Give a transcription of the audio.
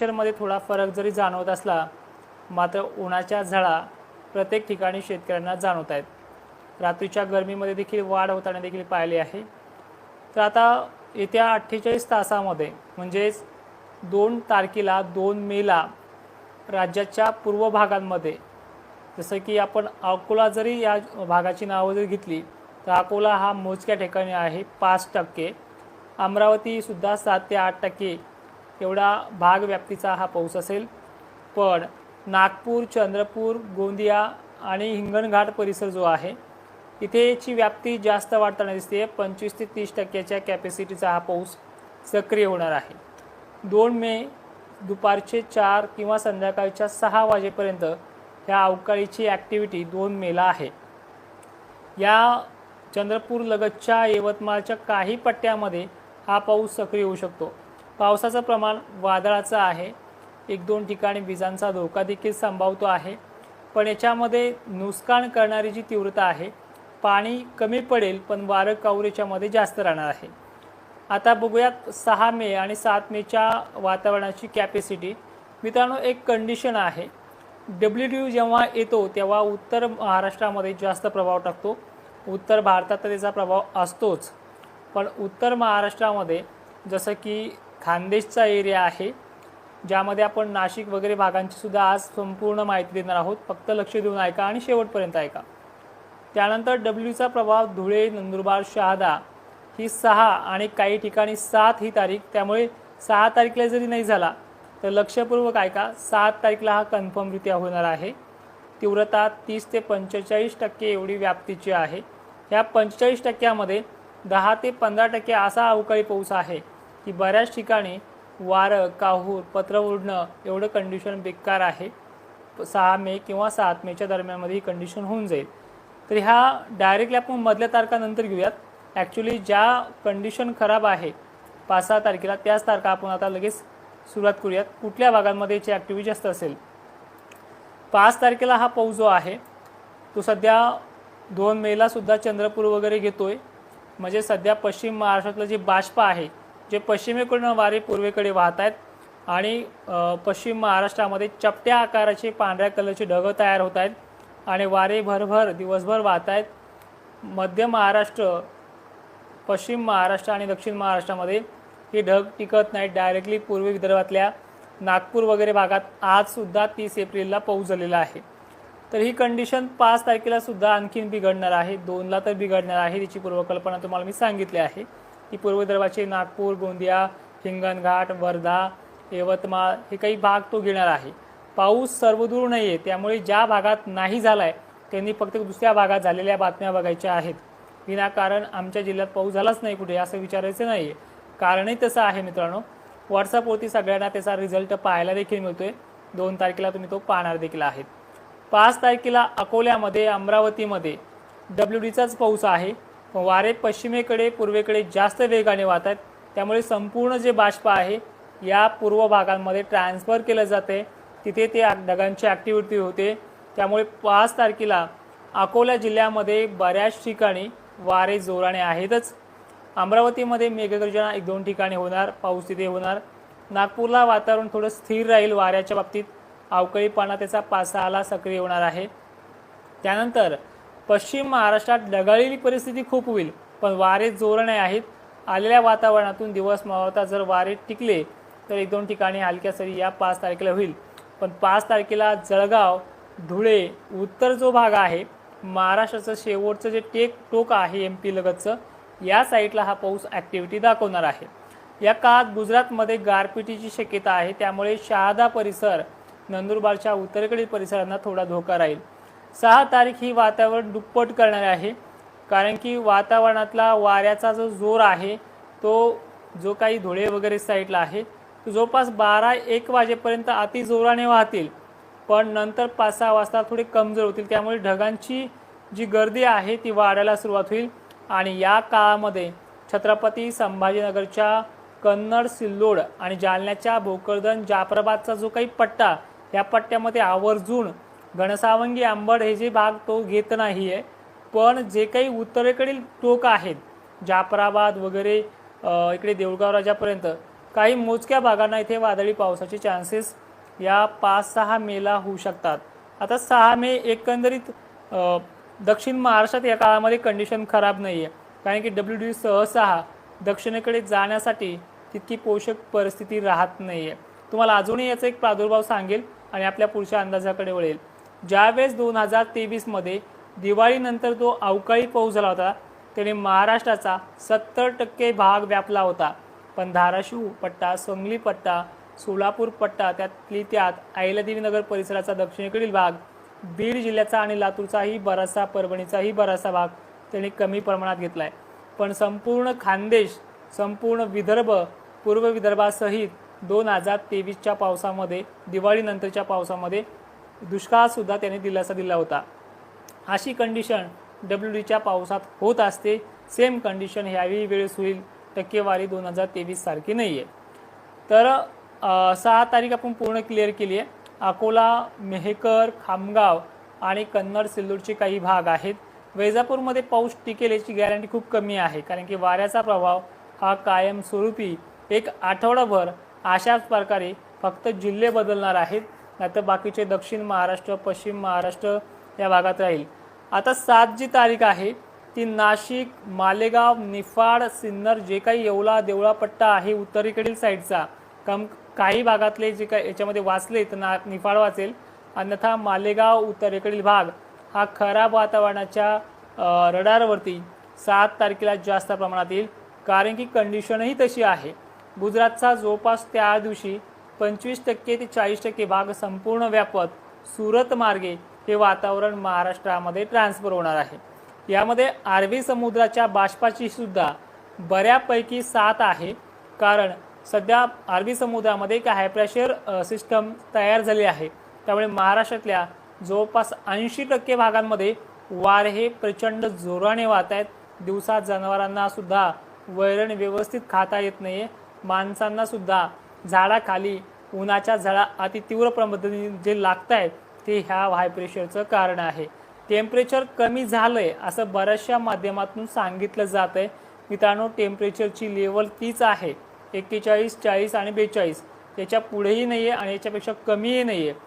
टेम्परेचरमध्ये थोडा फरक जरी जाणवत असला मात्र उन्हाच्या झळा प्रत्येक ठिकाणी शेतकऱ्यांना जाणवत आहेत. रात्रीच्या गरमीमध्ये देखील वाढ होताना देखील पाहिली आहे. तर आता येत्या अठ्ठेचाळीस तासामध्ये म्हणजेच दोन तारखेला दोन मेला राज्याच्या पूर्व भागांमध्ये जसं की आपण अकोला जरी या भागाची नावं जरी घेतली तर अकोला हा मोजक्या ठिकाणी आहे पाच टक्के. अमरावतीसुद्धा सात ते आठ टक्के. एवढा भाग व्याप्तीचा हा पाऊस असेल. पण नागपूर चंद्रपूर गोंदिया आणि हिंगणघाट परिसर जो आहे इथेची व्याप्ती जास्त वाढताना दिसते पंचवीस ते तीस टक्क्याच्या कॅपॅसिटीचा हा पाऊस सक्रिय होणार आहे. दोन मे दुपारचे चार किंवा संध्याकाळच्या सहा वाजेपर्यंत ह्या अवकाळीची ॲक्टिव्हिटी दोन मेला आहे. या चंद्रपूर लगतच्या यवतमाळच्या काही पट्ट्यामध्ये हा पाऊस सक्रिय होऊ शकतो. पावसाचं प्रमाण वादळाचं आहे. एक दोन ठिकाणी विजांचा धोका देखील संभावतो आहे. पण याच्यामध्ये नुकसान करणारी जी तीव्रता आहे पाणी कमी पडेल पण वारं काऊर याच्यामध्ये जास्त राहणार आहे? आता बघूयात सहा मे आणि सात मेच्या वातावरणाची कॅपॅसिटी मित्रांनो एक कंडिशन आहे. डब्ल्यू डी जेव्हा येतो तेव्हा उत्तर महाराष्ट्रामध्ये जास्त प्रभाव टाकतो. उत्तर भारतात तर त्याचा प्रभाव असतोच. पण उत्तर महाराष्ट्रामध्ये जसं की खानदेशचा एरिया आहे ज्यामध्ये आपण नाशिक वगैरे भागांची सुद्धा आज संपूर्ण माहिती देणार आहोत. फक्त लक्ष देऊन ऐका आणि शेवटपर्यंत ऐका. त्यानंतर डब्ल्यूचा प्रभाव धुळे नंदुरबार शहादा ही सहा आणि काही ठिकाणी सात ही तारीख. त्यामुळे सहा तारखेला जरी नाही झाला तर लक्षपूर्वक ऐका सात तारखेला हा कन्फर्मरित्या होणार आहे. तीव्रता तीस ते पंचेचाळीस टक्के एवढी व्याप्तीची आहे. ह्या पंचेचाळीस टक्क्यामध्ये दहा ते पंधरा टक्के असा अवकाळी पाऊस आहे. की बऱ्याच ठिकाणी वारं काहूर पत्र उडणं एवढं कंडिशन बेकार आहे. सहा मे किंवा सात मेच्या दरम्यानमध्ये ही कंडिशन होऊन जाईल. तर ह्या डायरेक्टली आपण मधल्या तारखानंतर घेऊयात. ॲक्च्युली ज्या कंडिशन खराब आहे पाच सहा तारखेला त्याच तारखा आपण आता लगेच सुरुवात करूयात. कुठल्या भागांमध्ये याची ॲक्टिव्हिटी जास्त असेल? पाच तारखेला हा पाऊस जो आहे तो सध्या दोन मेला सुद्धा चंद्रपूर वगैरे घेतो आहे म्हणजे सध्या पश्चिम महाराष्ट्रातलं जे बाष्प आहे जे पश्चिमेकडून वारे पूर्वेकडे वाहत आहेत आणि पश्चिम महाराष्ट्रामध्ये चपट्या आकाराचे पांढऱ्या कलरचे ढगं तयार होत आहेत आणि वारे भरभर दिवसभर वाहत आहेत. मध्य महाराष्ट्र पश्चिम महाराष्ट्र आणि दक्षिण महाराष्ट्रामध्ये हे ढग टिकत नाहीत. डायरेक्टली पूर्वी विदर्भातल्या नागपूर वगैरे भागात आजसुद्धा तीस एप्रिलला पाऊस झालेला आहे. तर ही कंडिशन पाच तारखेला सुद्धा आणखीन बिघडणार आहे. दोनला तर बिघडणार आहे त्याची पूर्वकल्पना तुम्हाला मी सांगितली आहे. की पूर्व विदर्भाचे नागपूर गोंदिया हिंगणघाट वर्धा यवतमाळ हे काही भाग तो घेणार आहे. पाऊस सर्वदूर नाही आहे त्यामुळे ज्या भागात नाही झाला आहे त्यांनी फक्त दुसऱ्या भागात झालेल्या बातम्या बघायच्या आहेत. विनाकारण आमच्या जिल्ह्यात पाऊस झालाच नाही कुठे असं विचारायचं नाही आहे कारणही तसं आहे मित्रांनो. व्हॉट्सअपवरती सगळ्यांना त्याचा रिझल्ट पाहायला देखील मिळतो आहे दोन तारखेला तुम्ही तो पाहणार देखील आहेत. पाच तारखेला अकोल्यामध्ये अमरावतीमध्ये डब्ल्यू डीचाच पाऊस आहे. वारे पश्चिमेकडे पूर्वेकडे जास्त वेगाने वाहत आहेत त्यामुळे संपूर्ण जे बाष्प आहे या पूर्व भागांमध्ये ट्रान्सफर केलं जाते. तिथे ते ढगांची ॲक्टिव्हिटी होते. त्यामुळे पाच तारखेला अकोला जिल्ह्यामध्ये बऱ्याच ठिकाणी वारे जोराने आहेतच. अमरावतीमध्ये मेघगर्जना एक दोन ठिकाणी होणार पाऊस तिथे होणार. नागपूरला वातावरण थोडं स्थिर राहील वाऱ्याच्या बाबतीत. अवकाळी पाना त्याचा पासाला सक्रिय होणार आहे. त्यानंतर पश्चिम महाराष्ट्रात ढगाळलेली परिस्थिती खूप होईल पण वारे जोरणे आहेत. आलेल्या वातावरणातून दिवस मावळता जर वारे टिकले तर एक दोन ठिकाणी हलक्या सरी या पाच तारखेला होईल. पण पाच तारखेला जळगाव धुळे उत्तर जो भाग आहे महाराष्ट्राचं शेवटचं जे टेक टोक आहे एम पी लगतचं या साईडला हा पाऊस ॲक्टिव्हिटी दाखवणार आहे. या काळात गुजरातमध्ये गारपिटीची शक्यता आहे त्यामुळे शहादा परिसर नंदुरबारच्या उत्तरेकडील परिसरांना थोडा धोका राहील. सहा तारीख ही वातावरण दुप्पट करणारे आहे. कारण की वातावरणातला वाऱ्याचा जो जोर आहे तो जो काही धुळे वगैरे साईडला आहे तो जवळपास बारा एक वाजेपर्यंत अति जोराने वाहतील. पण नंतर पाच सहा वाजता थोडे कमजोर होतील. त्यामुळे ढगांची जी गर्दी आहे ती वाढायला सुरुवात होईल. आणि या काळामध्ये छत्रपती संभाजीनगरच्या कन्नड सिल्लोड आणि जालन्याच्या भोकरदन जाफराबादचा जो काही पट्टा या पट्ट्यामध्ये आवर्जून घनसावंगी आंबड हे जे भाग तो घेत नाही आहे पण जे काही उत्तरेकडील टोक आहेत जाफराबाद वगैरे इकडे देऊळगाव राजापर्यंत काही मोजक्या भागांना इथे वादळी पावसाचे चान्सेस या पाच सहा मेला होऊ शकतात. आता सहा मे एकंदरीत दक्षिण महाराष्ट्रात या काळामध्ये कंडिशन खराब नाही आहे कारण की डब्ल्यू डी सहसा दक्षिणेकडे जाण्यासाठी तितकी पोषक परिस्थिती राहत नाही आहे तुम्हाला अजूनही याचा एक प्रादुर्भाव सांगेल आणि आपल्या पुढच्या अंदाजाकडे वळेल. ज्यावेळेस दोन हजार तेवीसमध्ये दिवाळीनंतर जो अवकाळी पाऊस झाला होता त्याने महाराष्ट्राचा सत्तर टक्के भाग व्यापला होता. पण धाराशिव पट्टा सांगली पट्टा सोलापूर पट्टा त्यातली त्यात अहिल्यादेवी परिसराचा दक्षिणेकडील भाग बीड जिल्ह्याचा आणि लातूरचाही बराचसा परभणीचाही बराचसा भाग त्यांनी कमी प्रमाणात घेतला आहे पण संपूर्ण खानदेश संपूर्ण विदर्भ पूर्व विदर्भासहित दोन हजार तेवीसच्या पावसामध्ये दिवाळीनंतरच्या पावसामध्ये दुष्काळसुद्धा त्याने दिलासा दिला होता. अशी कंडिशन डब्ल्यू डीच्या पावसात होत असते सेम कंडिशन ह्यावेळी वेळेस होईल टक्केवारी दोन हजार तेवीस सारखी नाही आहे तर सहा तारीख आपण पूर्ण क्लिअर केली आहे अकोला मेहकर खामगाव आणि कन्नड सिल्लोडचे काही भाग आहेत. वैजापूरमध्ये पाऊस टिकेल याची गॅरंटी खूप कमी आहे कारण की वाऱ्याचा प्रभाव हा कायमस्वरूपी एक आठवडाभर अशाच प्रकारे फक्त जिल्हे बदलणार आहेत. नाहीतर बाकीचे दक्षिण महाराष्ट्र पश्चिम महाराष्ट्र या भागात राहील. आता सात जी तारीख आहे ती नाशिक मालेगाव निफाड सिन्नर जे काही येवला देवळा पट्टा आहे उत्तरेकडील साईडचा. कम काही भागातले जे काही याच्यामध्ये वाचले तर ना निफाड वाचेल. अन्यथा मालेगाव उत्तरेकडील भाग हा खराब वातावरणाच्या रडारवरती सात तारखेला जास्त प्रमाणात येईल. कारण की कंडिशनही तशी आहे. गुजरातचा जवळपास त्या दिवशी पंचवीस टक्के ते चाळीस टक्के भाग संपूर्ण व्यापत सुरत मार्गे हे वातावरण महाराष्ट्रामध्ये ट्रान्सफर होणार आहे. यामध्ये अरबी समुद्राच्या बाष्पाची सुद्धा बऱ्यापैकी साथ आहे. कारण सध्या अरबी समुद्रामध्ये एक हाय प्रेशर सिस्टम तयार झाली आहे. त्यामुळे महाराष्ट्रातल्या जवळपास ऐंशी टक्के भागांमध्ये वारे हे प्रचंड जोराने वाहत आहेत. दिवसात जनावरांना सुद्धा वैरण व्यवस्थित खाता येत नाही माणसांना सुद्धा झाडाखाली उन्हाच्या झळा अति तीव्र पद्धतीने जे लागत आहेत ते ह्या हाय प्रेशरचं कारण आहे. टेम्परेचर कमी झालं आहे असं बऱ्याचशा माध्यमातून सांगितलं जात आहे मित्रांनो टेम्परेचरची लेवल तीच आहे. एक्केचाळीस चाळीस आणि बेचाळीस. याच्या पुढेही नाही आहे आणि याच्यापेक्षा कमीही नाही आहे